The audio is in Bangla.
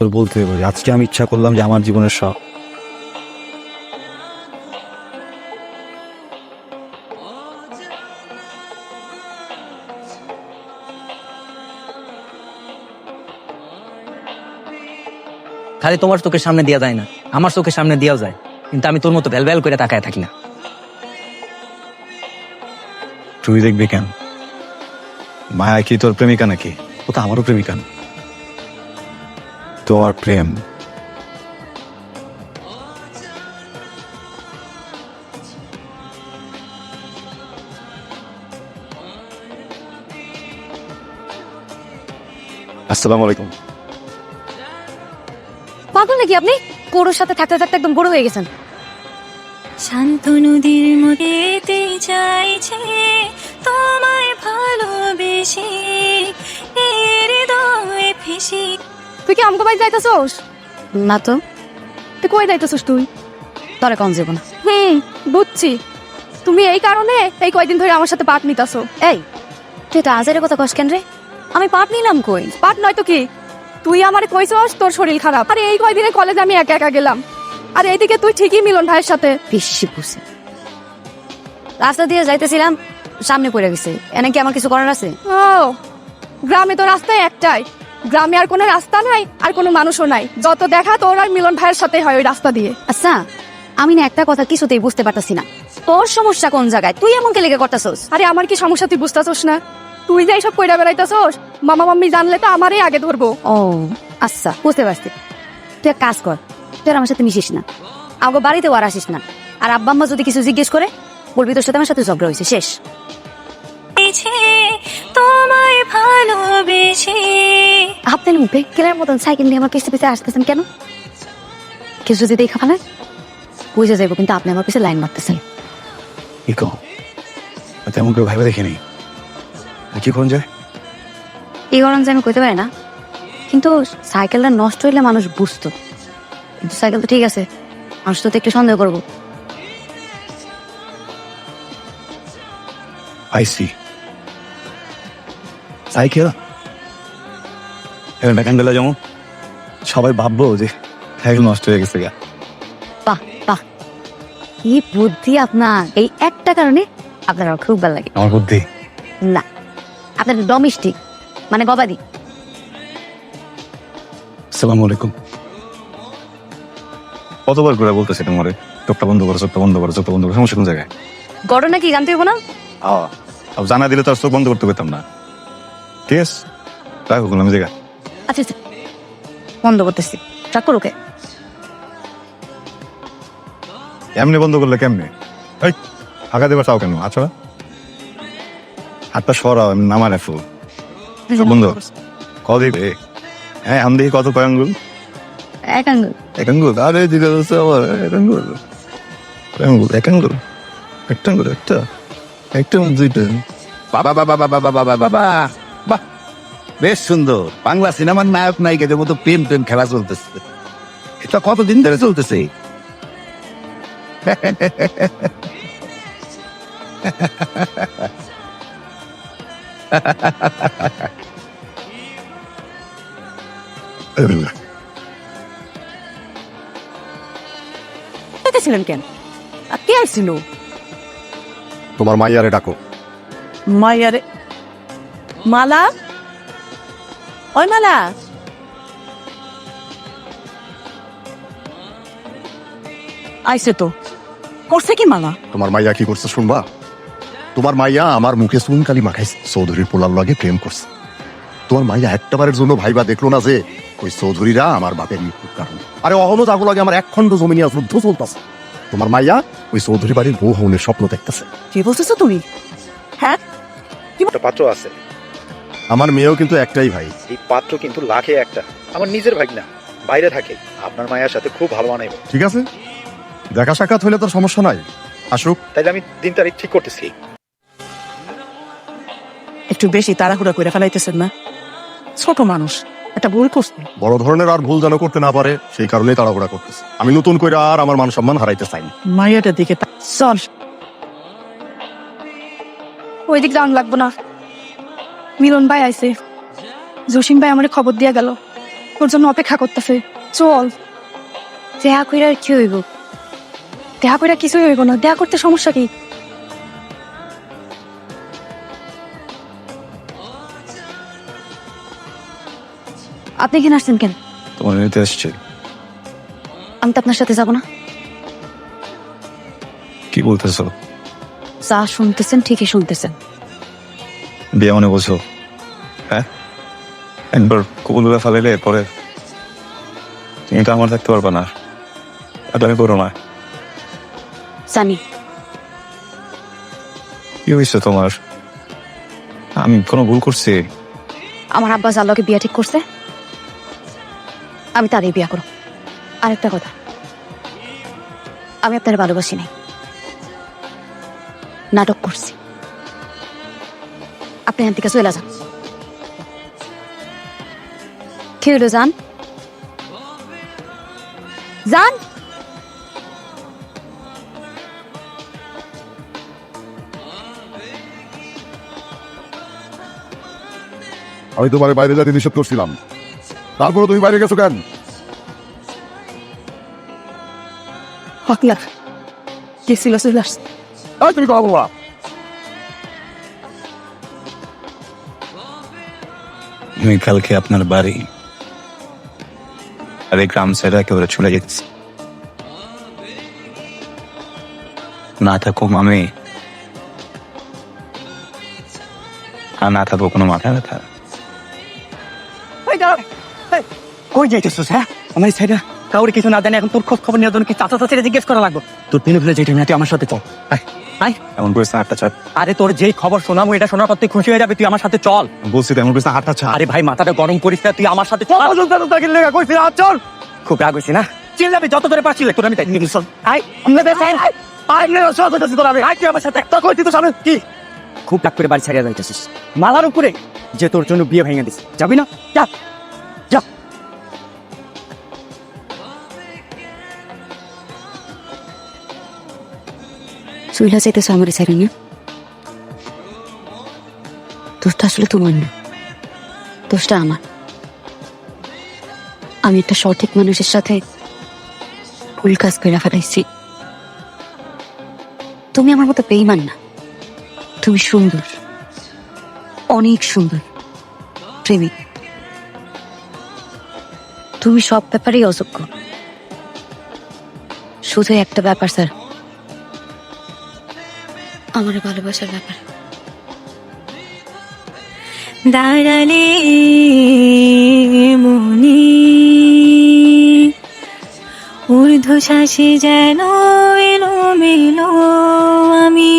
তোর বলতে হবে আজকে আমি ইচ্ছা করলাম যে আমার জীবনের সব। খালি তোমার চোখের সামনে দেওয়া যায় না আমার চোখের সামনে দেওয়া যায় কিন্তু আমি তোর মতো ভ্যাল করে তাকায় থাকি না। তুই দেখবি কেন? মায়া কি তোর প্রেমিকা নাকি? ও তো আমারও প্রেমিকা না। তোর প্রেম। আসসালামু আলাইকুম। পাগল নাকি আপনি? গরুর সাথে থাকতে থাকতে একদম বড় হয়ে গেছেন। শান্ত নদীর মধ্যে চাইছে তোমায় ভালোবেসে এর হৃদয়ে ফেসে তুই কি আমগো বাড়ি যাইতেছোস? না তো। তুই কই যাইতেছোস তুই? তোরে কম যাব না। হুম বুঝছি। তুমি এই কারণে এই কয়দিন ধরে আমার সাথে পাট নিতাছো। এই তুই তো আজের কথা কস কেন রে? আমি পাট নিলাম কই? পাট নয় তো কি? তুই আমার কইছস তোর শরীর খারাপ। আরে এই কয়দিনে কলেজে আমি একা একা গেলাম। আর এইদিকে তুই ঠিকই মিলন ভাইয়ের সাথে। বেশি বুঝছে রাস্তা দিয়ে যাইতেছিলাম সামনে পড়ে গেছে। এনে কি আমার কিছু করার আছে? ও গ্রামে তো রাস্তায় একটাই। গ্রামে আর কোনো রাস্তা নাই আর কোনো মানুষও নাই। যত দেখা তোর আর মিলন ভাইয়ের সাথে হয় ওই রাস্তা দিয়ে। আচ্ছা আমি না একটা কথা কিছুতেই বুঝতে পারতাছি না। তোর সমস্যা কোন জায়গায়? তুই এমন কে লেগে করতেছস? আরে আমার কি সমস্যা তুই বুঝতেছস না? তুই যাই সব কইরা বেড়াইতেছস মামা মাম্মি জানলে তো আমারই আগে ধরবো। ও আচ্ছা বুঝতে পারছি। তুই এক কাজ কর তুই আর আমার সাথে মিশিস না। আমাকে বাড়িতেও আর আসিস না। আর আব্বা আম্মা যদি কিছু জিজ্ঞেস করে বলবি তোর সাথে আমার সাথে ঝগড়া হয়েছে শেষ। তোমায় ভালোবেসে। আপনি বেকেলের মতন সাইকেল নিয়ে আমার আসতেছেন কেন? কিছু যদি দেখা বুঝে যাব কিন্তু আপনি আমার লাইন মারতেছেন। কি কম তেমন ভাইবা দেখিনি। কি করুন যায়? এই গরম যে আমি কইতে পারি না কিন্তু সাইকেলটা নষ্ট হইলে মানুষ বুঝতো। কিন্তু সাইকেল তো ঠিক আছে মানুষ তো একটু সন্দেহ করব। আইসি সাইকেল এখন ব্যাকান গেলে যেমন সবাই ভাববো যে সাইকেল নষ্ট হয়ে গেছে গা। বাহ বাহ। কি বুদ্ধি আপনার। এই একটা কারণে আপনার আমার খুব ভালো লাগে। আমার বুদ্ধি? না আপনার ডোমেস্টিক মানে গবাদি। সালাম আলাইকুম। কতবার করে বলতেছে তোমারে চোখটা বন্ধ করো চোখটা বন্ধ করো চোখটা বন্ধ করো। সমস্যা কোন জায়গায়? ঘটনা কি জানতে হইব না? জানা দিলে তো আর চোখ বন্ধ করতে পেতাম না। ঠিক আছে। রাখো আমি জায়গা। আচ্ছা আচ্ছা। বন্ধ করতেছি। ট্রাক করুকে এমনি বন্ধ করলে কেমনে? এই ফাঁকা দেবার চাও কেন? আচ্ছা হাতটা সরাও এমনি নামা রাখো বন্ধ। ক দিবে? হ্যাঁ আমি দেখি কত কয় আঙ্গুল? এক আঙ্গুল। এক আঙ্গুল? আরে দিকে হচ্ছে আবার এক আঙ্গুল। কয় আঙ্গুল? এক আঙ্গুল? একটা আঙ্গুল একটা? একটা দুইটা? বাবা বাবা বাবা বাবা বাবা বাবা। বাহ বেশ সুন্দর। বাংলা সিনেমার নায়ক নায়িকাদের মতো প্রেম প্রেম খেলা চলতেছে। এটা কতদিন ধরে চলতেছে? ছিলেন কেন? কে আসছিল? তোমার মাইয়ারে ডাকো। মায়ারে মালা? ওই মালা। আইসে তো। করছে কি মালা? তোমার মাইয়া কি করছে শুনবা? তোমার মাইয়া আমার মুখে চুনকালি মাখাইছে। চৌধুরীর পোলার লগে প্রেম করছে। তোমার মাইয়া একটাবারের জন্য ভাইবা দেখল না যে ওই চৌধুরীরা আমার বাপের মৃত্যুর কারণ। আরে অহনো তাগো লাগে আমার এক খণ্ড জমি নিয়ে যুদ্ধ চলতেছে। তোমার মাইয়া ওই চৌধুরী বাড়ির বউ হওনের স্বপ্ন দেখতেছে। কি বলতেছো তুমি? হ্যাঁ? একটা পাত্র আছে। আমার মেয়েও কিন্তু একটাই ভাই। এই পাত্র কিন্তু লাখে একটা। আমার নিজের ভাই না বাইরে থাকে। আপনার মায়ের সাথে খুব ভালো মানাইব। ঠিক আছে? দেখা সাক্ষাৎ হলে তোর সমস্যা নাই। আসুক। তাইলে আমি দিন তারিখ ঠিক করতেছি। একটু বেশি তাড়াহুড়া করে ফেলাইতেছেন না? ছোট মানুষ একটা ভুল করছে। বড় ধরনের আর ভুল যেন করতে না পারে সেই কারণেই তাড়াহুড়া করতেছে। আমি নতুন করে আর আমার মান সম্মান হারাইতে চাই না। মায়াটার দিকে চল। ওই দিক লাগবো না। মিলন ভাই আইছে। জসিম ভাই আমার খবর দিয়া গেল। তোর জন্য অপেক্ষা করতেছে। চল। দেখা কইরা আর কি হইব? দেখা করে কিছুই হইব না। দেখা করতে সমস্যা কি? আপনি এখানে আসছেন কেন? তোমার নিতে আসছে। আমি তো আপনার সাথে যাব না। কি বলতেছো? যা শুনতেছেন ঠিকই শুনতেছেন। বিয়ে মনে বলছো হ্যাঁ? একবার কবুলগুলো ফালাইলে পরে তুমি তো আমার থাকতে পারবা না। আর আমি করো না। জানি কি হয়েছে তোমার? আমি কোনো ভুল করছি? আমার আব্বা জাল্লাকে বিয়া ঠিক করছে আমি তারই বিয়া করো। আরেকটা কথা আমি আপনার ভালোবাসি নাই। নাটক করছি। আপনি এখান থেকে চলে যান কি হলো যান যান আমি তোমার বাইরে যেতে নিষেধ করছিলাম। তারপরে তুমি বাইরে গেছো কেন? কে ছিল চলে আসছে এই, আমি কালকে আপনার বাড়ি। আর এই গ্রাম সাইডে একেবারে চলে যেতেছি না থাকুম আমি, আর না থাকব কোনো মাথা ব্যথা। কই যাইতেছিস হ্যাঁ? আমার সাইডে কাউরে কিছু না জানি এখন তোর খোঁজ খবর নেওয়ার জন্য কি চাচা জিজ্ঞেস করা লাগবে? তোর পেনে ফেলে যেটা আমার সাথে চল। আয়। এমন করিস না আটটা ছাড়। আরে তোর যেই খবর শোনাবো এটা শোনার পর তুই খুশি হয়ে যাবে তুই আমার সাথে চল। বলছি তো এমন করিস না আটটা ছাড়। আরে ভাই মাথাটা গরম করিস না তুই আমার সাথে চল। চল খুব রাগ না? চিল যাবি যত ধরে পারছিস তোর আমি তাই চল। আয় আমরা বেশ আয় আয় আয় নে সব কথা তোর আমি। আয় তুই আমার সাথে। একটা কইতি তো সামনে? কি? খুব রাগ করে বাড়ি ছাড়িয়ে যাইতেছিস। মালার উপরে যে তোর জন্য বিয়ে ভেঙে দিস যাবি না? যা। চুইলা চাইতেছো আমার সাইডে না? দোষটা আসলে তোমার না। দোষটা আমার। আমি একটা সঠিক মানুষের সাথে ভুল কাজ করে ফেলাইছি। তুমি আমার মতো বেইমান না। তুমি সুন্দর। অনেক সুন্দর। প্রেমিক। তুমি সব ব্যাপারেই অযোগ্য। শুধু একটা ব্যাপার, স্যার। আমার ভালোবাসার ব্যাপার। দাঁড়ালে মনি ঊর্ধ্বশ্বাসে যেন এলো মেলো আমি